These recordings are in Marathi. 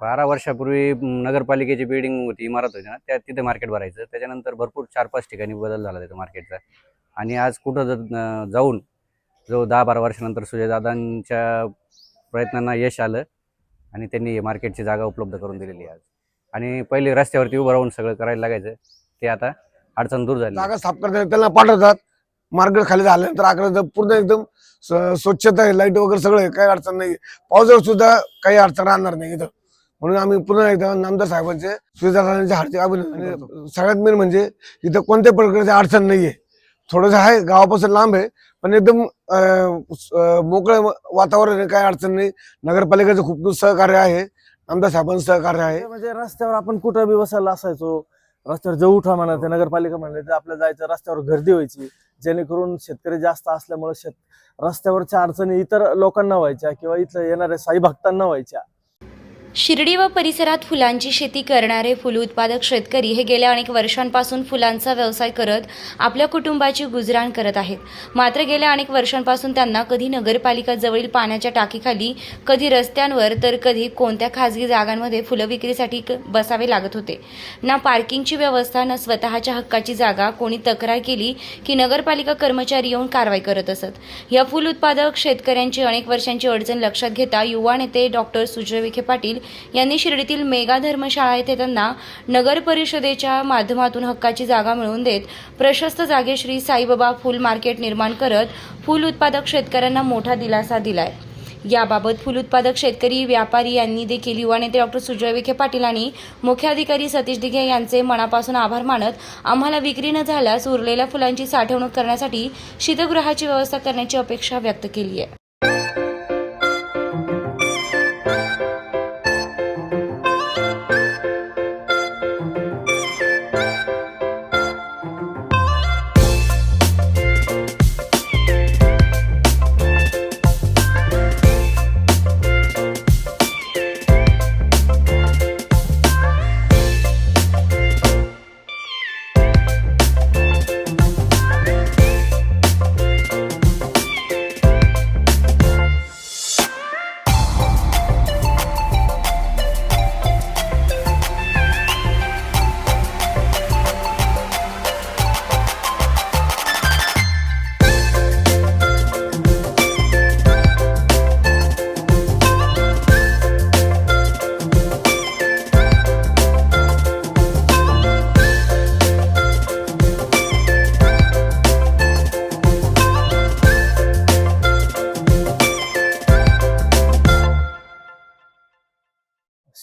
बारा वर्षापूर्वी नगरपालिकेची बिल्डिंग होती इमारत होती ना त्या तिथे मार्केट भरायचं. त्याच्यानंतर भरपूर चार पाच ठिकाणी बदल झाला त्याचा मार्केटचा आणि आज कुठं ज- जाऊन जो दहा बारा वर्षानंतर सुजयदादांच्या प्रयत्नांना यश आलं आणि त्यांनी मार्केटची जागा उपलब्ध करून दिलेली आहे आज. आणि पहिले रस्त्यावरती उभं राहून सगळं करायला लागायचं ते आता अडचण दूर झाली. जागा साफ करतात त्यांना पाठवतात. मार्केट खाली झाल्यानंतर आकडे पूर्ण एकदम स्वच्छता आहे लाइट वगैरे सगळं काही अडचण नाही. पावसाळ्यात सुद्धा काही अडचण राहणार नाही इथं. म्हणून आम्ही पुन्हा एकदा नामदार साहेबांचे सुविधांचे हार्दिक अभिनंदन सगळ्यात मेन म्हणजे इथं कोणत्या प्रकारची अडचण नाहीये. थोडंसं आहे गावापासून लांब आहे पण एकदम मोकळं वातावरण काही अडचण नाही. नगरपालिकेचं खूप खूप सहकार्य आहे आमदार साहेबांचं सहकार्य आहे. म्हणजे रस्त्यावर आपण कुठं बी बसायला असायचो रस्त्यावर जेव उठा म्हणा ते नगरपालिका म्हणले तर आपल्याला जायचं रस्त्यावर गर्दी व्हायची. जेणेकरून शेतकरी जास्त असल्यामुळे शेत रस्त्यावरच्या अडचणी इतर लोकांना व्हायच्या किंवा इथं येणाऱ्या साई भक्तांना व्हायच्या. शिर्डी व परिसरात फुलांची शेती करणारे फुल उत्पादक शेतकरी हे गेल्या अनेक वर्षांपासून फुलांचा व्यवसाय करत आपल्या कुटुंबाची गुजराण करत आहेत. मात्र गेल्या अनेक वर्षांपासून त्यांना कधी नगरपालिका जवळील पाण्याच्या टाकीखाली कधी रस्त्यांवर तर कधी कोणत्या खाजगी जागांमध्ये फुलं विक्रीसाठी क- बसावे लागत होते. ना पार्किंगची व्यवस्था ना स्वतःच्या हक्काची जागा कोणी तक्रार केली की नगरपालिका कर्मचारी येऊन कारवाई करत असत. या फुल उत्पादक शेतकऱ्यांची अनेक वर्षांची अडचण लक्षात घेता युवा नेते डॉक्टर सुजय विखे पाटील यांनी शिर्डीतील मेगा धर्मशाळा येथे त्यांना नगर परिषदेच्या माध्यमातून हक्काची जागा मिळवून देत प्रशस्त जागे श्री साईबाबा फुल मार्केट निर्माण करत फुल उत्पादक शेतकऱ्यांना मोठा दिलासा दिलाय. याबाबत फुल उत्पादक शेतकरी व्यापारी यांनी देखील युवा नेते डॉक्टर सुजय विखे पाटील आणि मुख्याधिकारी सतीश दिघे यांचे मनापासून आभार मानत आम्हाला विक्री न झाल्यास उरलेल्या फुलांची साठवणूक करण्यासाठी शीतगृहाची व्यवस्था करण्याची अपेक्षा व्यक्त केली आहे.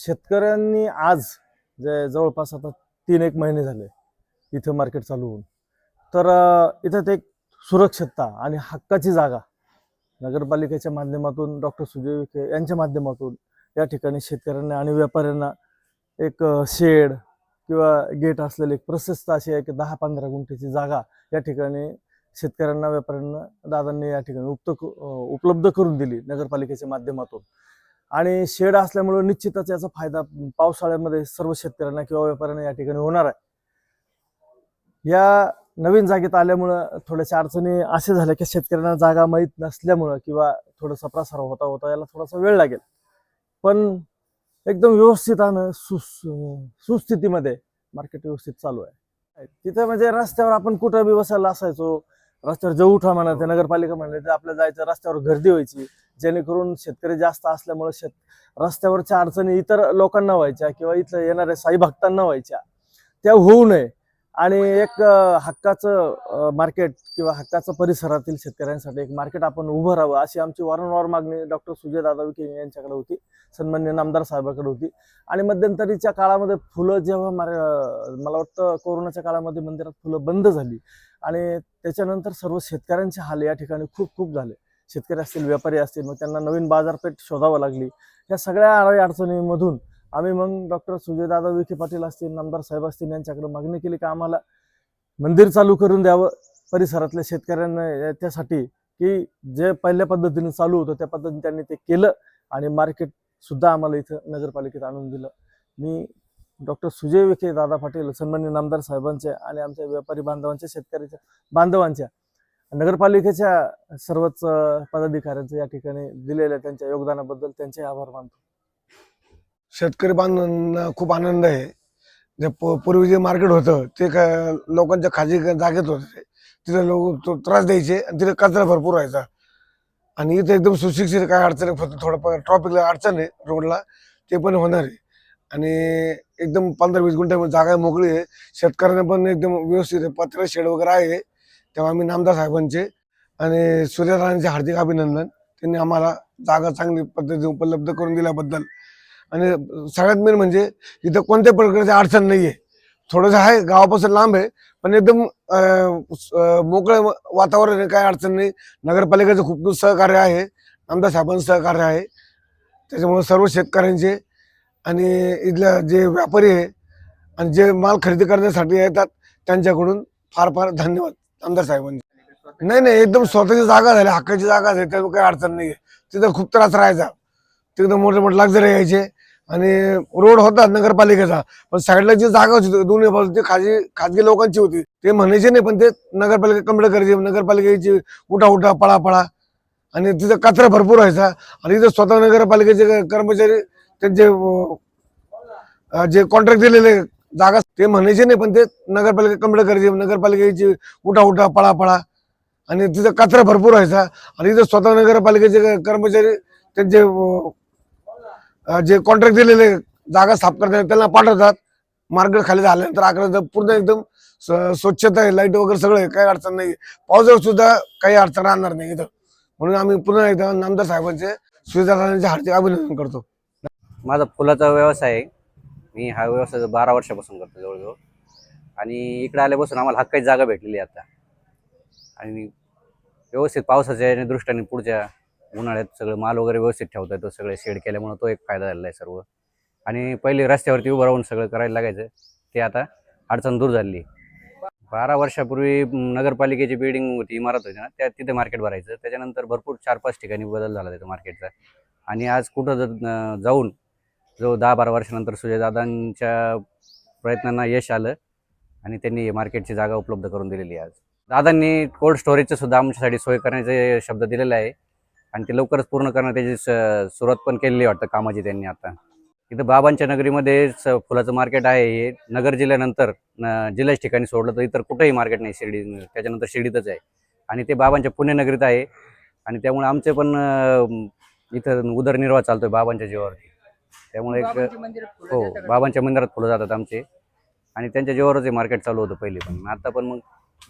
शेतकऱ्यांनी आज जे जवळपास आता तीन एक महिने झाले इथं मार्केट चालू होऊन. तर इथं ते एक सुरक्षितता आणि हक्काची जागा नगरपालिकेच्या माध्यमातून डॉक्टर सुजय विखे यांच्या माध्यमातून या ठिकाणी शेतकऱ्यांना आणि व्यापाऱ्यांना एक शेड किंवा गेट असलेली एक प्रशस्त अशी एक दहा पंधरा गुंठ्याची जागा या ठिकाणी शेतकऱ्यांना व्यापाऱ्यांना दादांनी या ठिकाणी उक्त उपलब्ध करून दिली नगरपालिकेच्या माध्यमातून. आणि शेड असल्यामुळे निश्चितच याचा फायदा पावसाळ्यामध्ये सर्व शेतकऱ्यांना किंवा व्यापाऱ्यांना या ठिकाणी होणार आहे. या नवीन जागेत आल्यामुळं थोड्याशा अडचणी असे झाल्या की शेतकऱ्यांना जागा माहीत नसल्यामुळं किंवा थोडासा प्रसार होता होता याला थोडासा वेळ लागेल. पण एकदम व्यवस्थित आणि सुस्थितीमध्ये मार्केट व्यवस्थित चालू आहे. तिथं म्हणजे रस्त्यावर आपण कुठं बी बसायला असायचो रस्त्यावर जाऊ उठा म्हणा ते नगरपालिका म्हणले ते आपल्याला जायचं रस्त्यावर गर्दी व्हायची. जेणेकरून शेतकरी जास्त असल्यामुळे शेत रस्त्यावरच्या अडचणी इतर लोकांना व्हायच्या किंवा इथं येणाऱ्या साई भक्तांना व्हायच्या. त्या होऊ नये. आणि एक हक्काचं मार्केट किंवा हक्काचं परिसरातील शेतकऱ्यांसाठी एक मार्केट आपण उभं राहावं अशी आमची वारंवार मागणी डॉक्टर सुजय दादा विखे यांच्याकडे होती सन्मान्य नामदार साहेबाकडे होती. आणि मध्यंतरीच्या काळामध्ये फुलं जेव्हा मार मला वाटतं कोरोनाच्या काळामध्ये मंदिरात फुलं बंद झाली. आणि त्याच्यानंतर सर्व शेतकऱ्यांचे हाल या ठिकाणी खूप खूप झाले. शेतकरी असतील व्यापारी असतील मग त्यांना नवीन बाजारपेठ शोधावं लागली. या सगळ्या अडी अडचणींमधून आम्ही मग डॉक्टर सुजयदादा विखे पाटील असतील नामदार साहेब असतील यांच्याकडे मागणी केली की आम्हाला मंदिर चालू करून द्यावं परिसरातल्या शेतकऱ्यांना याच्यासाठी की जे पहिल्या पद्धतीने चालू होतं त्या पद्धतीने त्यांनी ते केलं आणि मार्केट सुद्धा आम्हाला इथं नगरपालिकेत आणून दिलं. मी डॉक्टर सुजय विखे दादा पाटील सन्मान्य नामदार साहेबांच्या आणि आमच्या व्यापारी बांधवांच्या शेतकऱ्याच्या बांधवांच्या नगरपालिकेच्या सर्वच पदाधिकाऱ्यांचं या ठिकाणी दिलेल्या त्यांच्या योगदानाबद्दल त्यांचे आभार मानतो. शेतकरी बांधवांना खूप आनंद आहे. जे प- पूर्वी जे मार्केट होतं ते लोकांच्या खाजी जागेत होते. तिथे लोक तो त्रास द्यायचे आणि तिथे कचरा भरपूर व्हायचा. आणि इथे एकदम सुशिक्षित काय अडचण आहे फक्त थोडंफार ट्रॉफिकला अडचण आहे रोडला ते पण होणार आहे. आणि एकदम पंधरा वीस गुंठ्यामध्ये जागा मोकळी आहे. शेतकऱ्यांना पण एकदम व्यवस्थित पत्र शेड वगैरे आहे. तेव्हा आम्ही नामदार साहेबांचे आणि सूर्यनारायणचे हार्दिक अभिनंदन. त्यांनी आम्हाला जागा चांगली पद्धतीने उपलब्ध करून दिल्याबद्दल. आणि सगळ्यात मेन म्हणजे इथं कोणत्या प्रकारची अडचण नाही आहे थोडंसं आहे गावापासून लांब आहे पण एकदम मोकळं वातावरण आहे काय अडचण नाही. नगरपालिकेचं खूप सहकार्य आहे. आमदार साहेबांचं सहकार्य आहे. त्याच्यामुळे सर्व शेतकऱ्यांचे आणि इथल्या जे व्यापारी आहे आणि जे माल खरेदी करण्यासाठी येतात त्यांच्याकडून फार फार धन्यवाद. आमदार साहेबांचे नाही नाही एकदम स्वतःची जागा झाली हक्काची जागा झाली त्यामुळे काही अडचण नाही तिथं खूप त्रास राहायचा. तिकडं मोठे मोठे लक्झरी यायचे. आणि रोड होता नगरपालिकेचा पण साईडला जी जागा होती दोन्ही बाजू ती खाजगी खाजगी लोकांची होती. ते म्हणायचे नाही पण ते नगरपालिका कंप्लेंट करायची नगरपालिकेची उठा उठा पळा पळा आणि तिथं कचरा भरपूर व्हायचा. आणि तिथं स्वतः नगरपालिकेचे कर्मचारी त्यांचे जे कॉन्ट्रॅक्ट दिलेले जागा ते म्हणायचे नाही पण ते नगरपालिका कंप्लेंट करायची नगरपालिकेची उठा उठा पळा पळा आणि तिथं कचरा भरपूर व्हायचा. आणि तिथं स्वतः नगरपालिकेचे कर्मचारी त्यांचे जे कॉन्ट्रॅक्ट दिलेले जागा साफ करतात त्यांना पाठवतात. मार्ग खाली झाल्यानंतर अकरा पूर्ण एकदम स्वच्छता आहे लाइट वगैरे सगळं आहे काही अडचण नाही. पावसाळ्यात सुद्धा काही अडचण राहणार नाही इथं. म्हणून आम्ही पुन्हा एकदा नामदार साहेबांचे सुविधा हार्दिक अभिनंदन करतो. माझा फुलाचा व्यवसाय आहे. मी हा व्यवसाय बारा वर्षापासून करतो जवळजवळ. आणि इकडे आल्यापासून आम्हाला हक्काची जागा भेटलेली आहे आता. आणि व्यवस्थित पावसाच्या याने दृष्टीने पुढच्या उन्हाळ्यात सगळं माल वगैरे व्यवस्थित ठेवता येतो सगळे शेड केल्यामुळं तो एक फायदा झालेला आहे सर्व. आणि पहिले रस्त्यावरती उभं राहून सगळं करायला लागायचं ते आता अडचण दूर झाली. बारा वर्षापूर्वी नगरपालिकेची बिल्डिंग होती इमारत होती ना त्या तिथे मार्केट भरायचं. त्याच्यानंतर भरपूर चार पाच ठिकाणी बदल झाला त्याचा मार्केटचा. आणि आज कुठं जाऊन जो दहा बारा वर्षानंतर सुजयदादांच्या प्रयत्नांना यश आलं आणि त्यांनी मार्केटची जागा उपलब्ध करून दिलेली आहे आज. दादांनी कोल्ड स्टोरेजचं सुद्धा आमच्यासाठी सोय करण्याचे शब्द दिलेले आहे आणि ते लवकरच पूर्ण करण्यात त्याची स- सुरुवात पण केलेली वाटतं कामाची त्यांनी आता. इथं बाबांच्या नगरीमध्ये फुलाचं मार्केट आहे हे. नगर जिल्ह्यानंतर न- जिल्ह्याच्या ठिकाणी सोडलं तर इतर कुठेही मार्केट नाही शिर्डी त्याच्यानंतर शिर्डीतच आहे. आणि ते बाबांच्या पुण्यनगरीत आहे. आणि त्यामुळे आमचे पण इथं उदरनिर्वाह चालतोय बाबांच्या जीवावरती. त्यामुळे एक हो बाबांच्या मंदिरात फुलं जातात आमचे. आणि त्यांच्या जीवावरच हे मार्केट चालू होतं पहिले पण. आता पण मग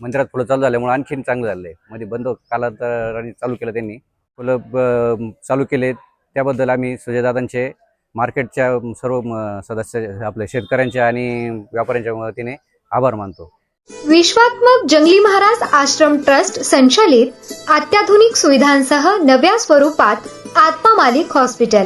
मंदिरात फुलं चालू झाल्यामुळे आणखीन चांगलं झालं आहे मध्ये बंद कालांतराने चालू केलं त्यांनी. फुलं चालू केले. त्याबद्दल आम्ही सुजयदादांचे मार्केटच्या सर्व म- सदस्य आपल्या शेतकऱ्यांच्या आणि व्यापाऱ्यांच्या वतीने आभार मानतो. विश्वात्मक जंगली महाराज आश्रम ट्रस्ट संचालित अत्याधुनिक सुविधांसह नव्या स्वरूपात आत्मा मालिक हॉस्पिटल.